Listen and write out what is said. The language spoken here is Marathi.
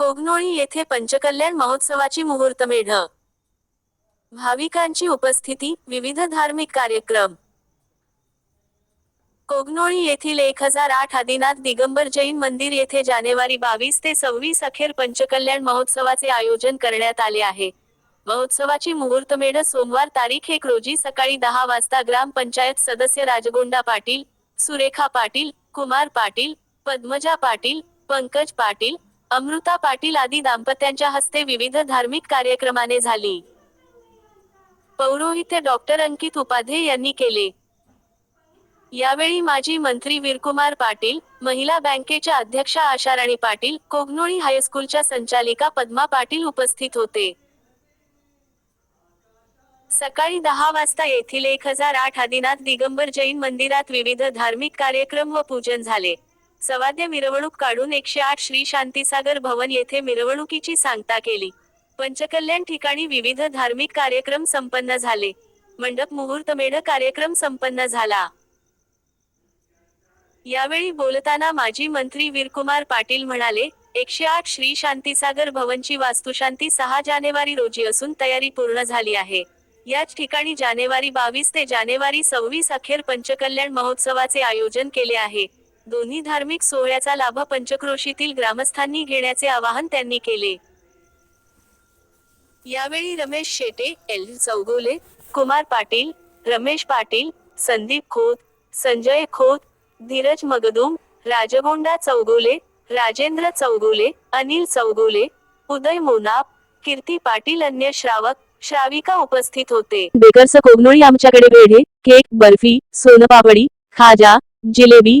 कोगनोळी येथे पंचकल्याण महोत्सवाची मुहूर्तमेढ भाविकांची उपस्थिती विविध धार्मिक कार्यक्रम. कोगनोळी येथील एक हजार आठ आदिनाथ दिगंबर जैन मंदिर येथे जानेवारी बावीस ते सव्वीस अखेर पंचकल्याण महोत्सवाचे आयोजन करण्यात आले आहे. महोत्सवाची मुहूर्तमेढ सोमवार तारीख एक रोजी सकाळी दहा वाजता ग्रामपंचायत सदस्य राजगोंडा पाटील सुरेखा पाटील कुमार पाटील पद्मजा पाटील पंकज पाटील अमृता पाटील आदी दाम्पत्यांच्या हस्ते विविध धार्मिक कार्यक्रमाने झाली. पौरोहित्य डॉक्टर अंकित उपाध्ये यांनी केले. यावेळी माजी मंत्री वीरकुमार पाटील महिला बँकेच्या अध्यक्षा आशाराणी पाटील कोगनोळी हायस्कूलच्या संचालिका पद्मा पाटील उपस्थित होते. सकाळी दहा वाजता येथील एक हजार आठ आदिनाथ दिगंबर जैन मंदिरात विविध धार्मिक कार्यक्रम व पूजन झाले. सवाद्य मिरवणूक काढून एकशे आठ श्री शांतीसागर भवन येथे मिरवणुकीची सांगता केली. पंचकल्याण ठिकाणी विविध धार्मिक कार्यक्रम संपन्न झाले. मंडप मुहूर्तमेढ कार्यक्रम संपन्न झाला. यावेळी बोलताना माजी मंत्री वीरकुमार पाटील म्हणाले एकशे आठ श्री शांतीसागर भवनची वास्तुशांती सहा जानेवारी रोजी असून तयारी पूर्ण झाली आहे. याच ठिकाणी जानेवारी बावीस ते जानेवारी सव्वीस अखेर पंचकल्याण महोत्सवाचे आयोजन केले आहे. दोन्ही धार्मिक सोहळ्याचा लाभ पंचक्रोशीतील ग्रामस्थांनी घेण्याचे आवाहन त्यांनी केले. यावेळी रमेश शेटे एल. चौगोले कुमार पाटील रमेश पाटील संदीप खोत संजय खोत धीरज मगदुम राजगोंडा चौगोले राजेंद्र चौगोले अनिल चौगोले उदय मोनाप कीर्ती पाटील अन्य श्रावक श्राविका उपस्थित होते. बेकर्स कोगनोळी आमच्याकडे वेढे केक बर्फी सोनपापडी खाजा जिलेबी